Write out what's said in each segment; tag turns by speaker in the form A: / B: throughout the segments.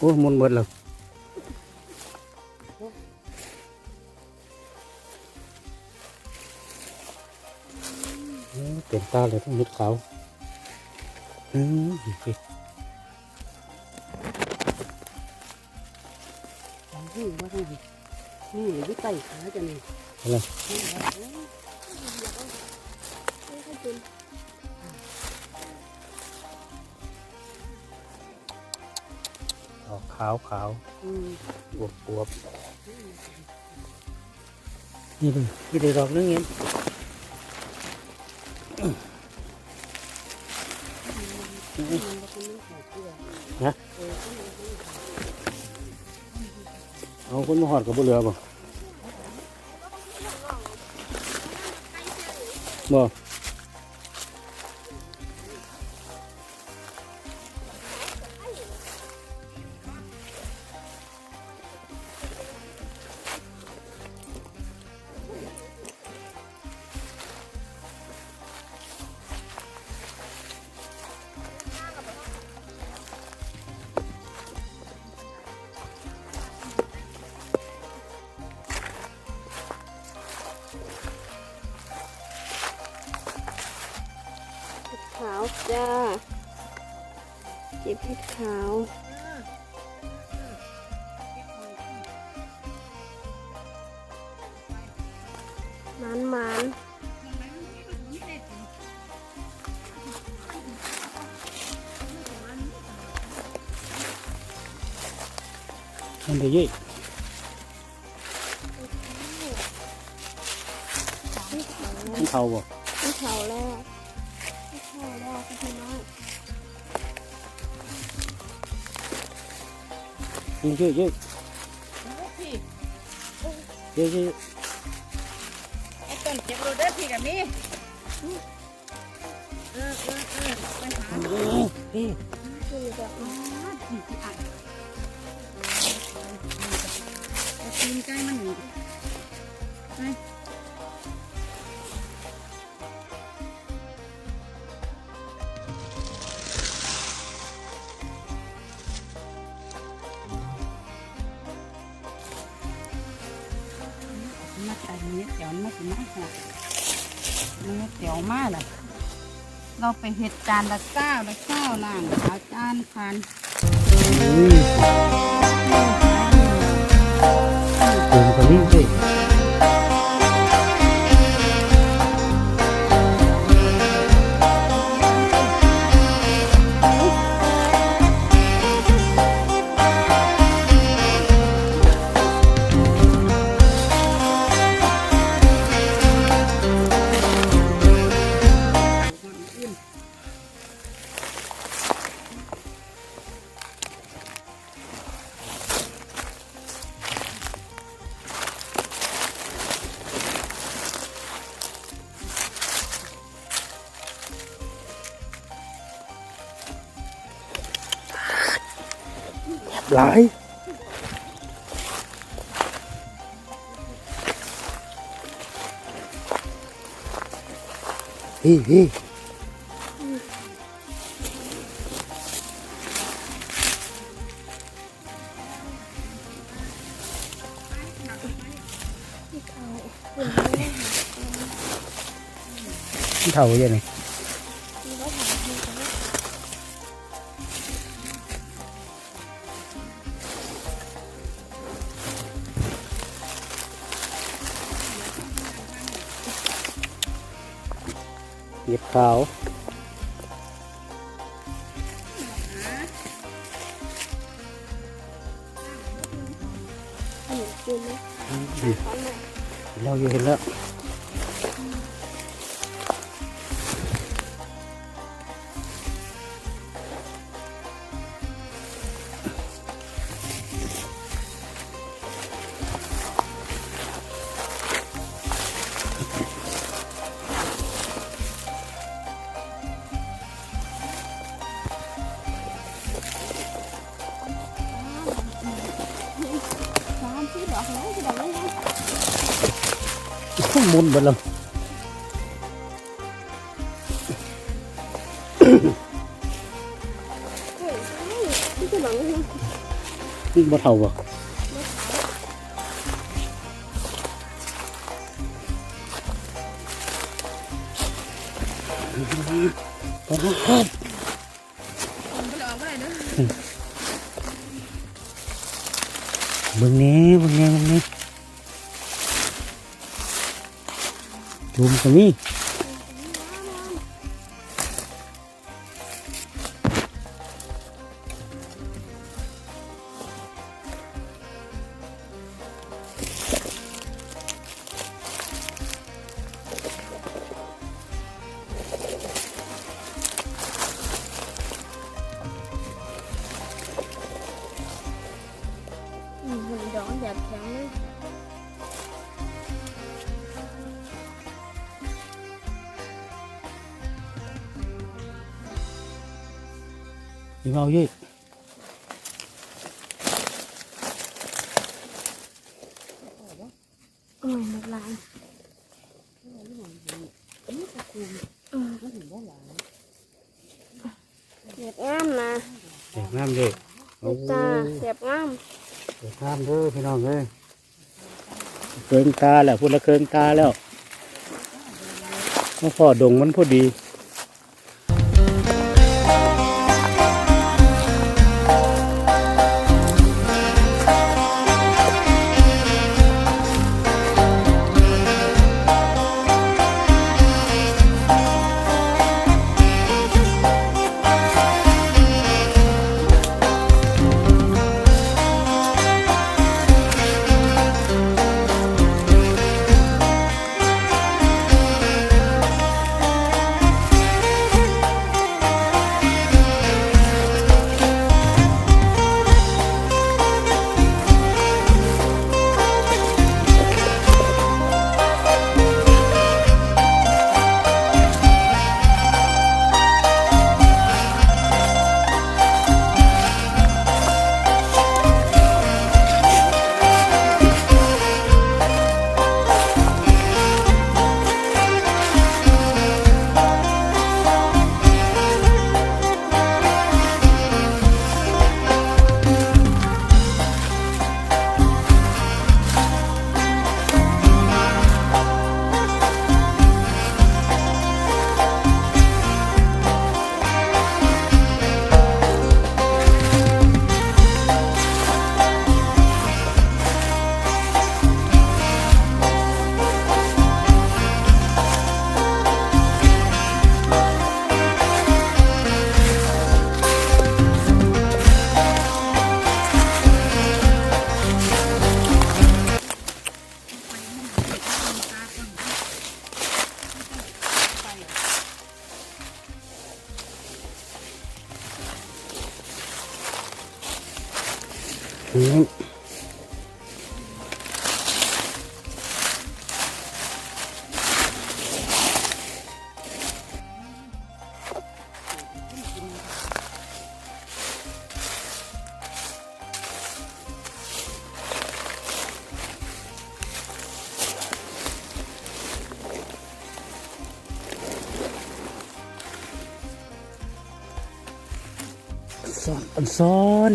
A: อ้มุนหมดแล้วเต็มตาเลยทั้งม็ดเขาอืม
B: นี่ว่าไงนี่วิไตขาจะนี่
A: อะไร ออกขาวขาว
B: อืม
A: บวบอวบนี่เลยนี่ได้ดอกนึงเงี้ยนะเอาคนมาหอดกับบุเรือบ่บ่
C: จ้า เก็บเห็ดขาวหมันหมัน
A: มันได้เยอะมันเท่าบ่
C: ที่เขาแล้วที่เขาแล้ว พี่น้อง
A: มันเยอะเยอะเยอะเยอะ
B: ไอ้ต้นเก็บโรเดอร์พี่กับมี่เออเออเออปัญหา
A: โอ้นี่
C: คือแบบ
B: ที่ที่อ่านเอาตีนใกล้มันหนึ่ เราไปเห็ดจานละเก้าละเก้าล่างขาวจานพัน
A: หลายฮีฮี
C: ที่เขา
A: มันเท่าเยอะนี่
C: ขา
A: ว
C: เห็นกินไหม
A: อืม
C: ตอนไหน
A: เราอยู่เห็นแล้ว
C: มสี่ดอกแล้วที่ดอกนี้นะ
A: หมุนหมดแล้ว
C: ก่อกนี้นะ
A: นี่บ่เท่าบ่ปาด
B: ผมไปออกอะไรเด้อ
A: มึงนี้มึงนี้มึงนี้จุ่มก็มี
C: อื อีเอา
A: เยอะ
C: โอ้ยหมดลายอืมเสียบงามนะ
A: เด็กน้ำเด็กโอ้
C: นี่จ้าเสียบงาม
A: เด็กน้ำเด้อพี่น้องเอ้ยเคิงตาแล้วพูดละเคิงตาแล้วมาพอดงมันพอดี อืมซ้อนอันซ้อน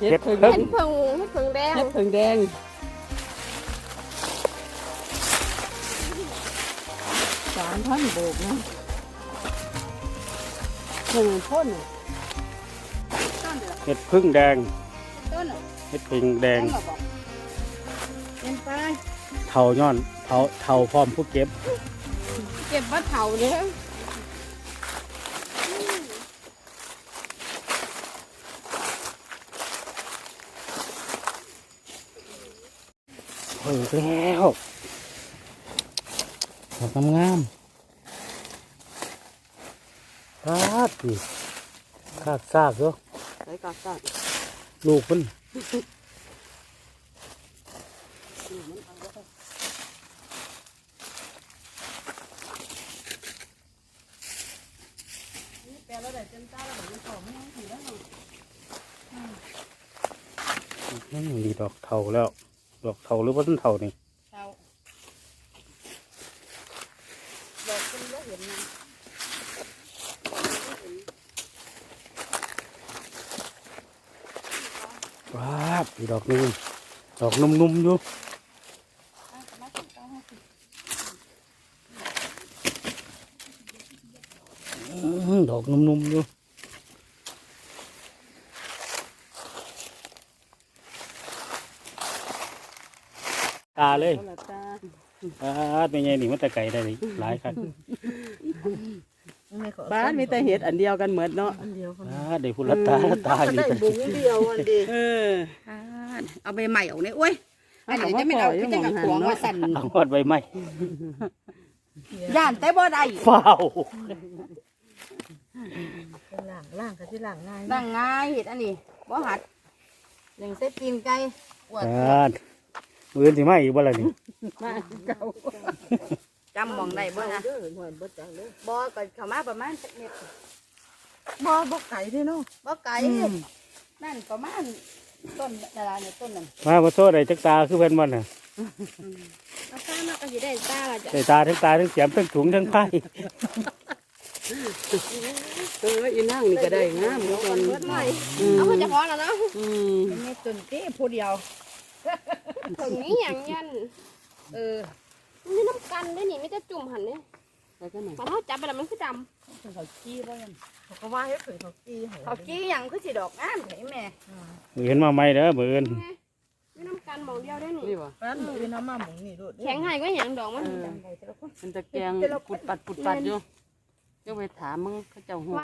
C: เฮ็
A: ดเพิ่ง
C: เห็นเพิ่งเห็นเพิ่งแดง
B: เฮ็ดเพิ่งแดงสามพันโบกนะหนึ่งพ่นน่ะต้นเดียว
A: เห็ดพึ่งแดง
B: ต้นน่ะ
A: เห็ดพึ่งแดง
B: ต้นน่ะบอกเป็นไป
A: เทาย้อนเทาเทาพร้อมผู้เก็บ
B: เก็บมะเถาเนี่ย
A: อ้ยแล้วดอกงามๆปาดดิคากซากเด้อ
B: ใส่กากกาก
A: ลูกมัน
B: แปลแล้วได้เต็มตาแล้วแบบนี้ต่อไม่ต้องถือแล้วเนาะ
A: นั่นดีดอกเทาแล้ว ดอกเทาหรือว่าต้นเทานี่
B: เช้าดอกเป็นแล้วเห็นนะ
A: ว้าบอีกดอกหนึงดอกนุ่มๆอยู่
B: มามาถึงเก้าห้าสิบ
A: อื้อดอกนุ่มๆอยู่ เลย
B: เอาละจ้า
A: อาเป็นไงนี่มันแต่ไก่ได้นี่หลายครับ
D: บ้านมีแต่เห็ดอันเดียวกันเหมือนเนาะ
A: อ่าได้พูดละตาละตาอยู่
D: ได้บุ้งเดียวอันดีเออ
B: อ่าเอาใบใหม่ออกเนี่ยโอ้ยอันนี้จะไม่เอาที่จะกับขวางว่าสั่น
A: เอาหอดใบไม้
B: ย่านแต่บ่ได้
A: ฟ้าว
D: ล่างล่างกับที่ล่างง่าย
B: นั่งง่ายเห็ดอันนี้บ่หัดหนึ่งเส้นตีนไก่อวด
A: อ่า มือที่ไม่อีกบ่ล่ะนี่
D: มาเก่า
B: จำมองได้บ่นะ
D: เด้อหวยบ่จังเลย
B: บ่ก็เข้ามาประมาณสักเม็ด
D: บ่บ่ไก่ที่เนาะ
B: บ่ไกลนั่นประมาณต้นดาราเนี่ยต้นนั้น
A: มาบ่โทษได้จักตาคือเพิ่นบ่น่ะ
C: เอาตามาก็สิได้ตาละจ้ะ
A: ได้ตาทั้งตาทั้งเสียมทั้งถุงทั้งไผ่
D: เอออีนั่งนี่ก็ได้งามทุกคน
C: เบิดหน่อย
D: อืม
C: เอาคนจะพอแล้วเนาะ
D: อืม
B: เป็นเม็ดต้นเต้ผู้เดียว
C: ถึงนี้อย่างยัน
B: เออ
C: มันมีน้ำกันด้วยนี่ไม่จะจุ่มหันเนี่ย
D: ไปกันหน่อย
C: พอเขาจับไปแล้วมันคือด
B: เขาขี้บ่ยัน
D: เขาก็ว่าให้ถึงเขากี้ให้
B: เขาขี้หยังคือสิดอกงามเห็นแม่
A: มือเห็นมาใหม่เด้อมืออื่นำ
C: ไงมีน้ำกันหมองเดียวด้วยนี่
D: นี่บ่บ้านมีน้ำมาหมองนี่ดู
C: แข็งให้ก็อย่างดอกมัน
D: มันจะแกงปุดปัดปุดปัดอยู่เจ้าไปถามมึงเขาเจ้าหัว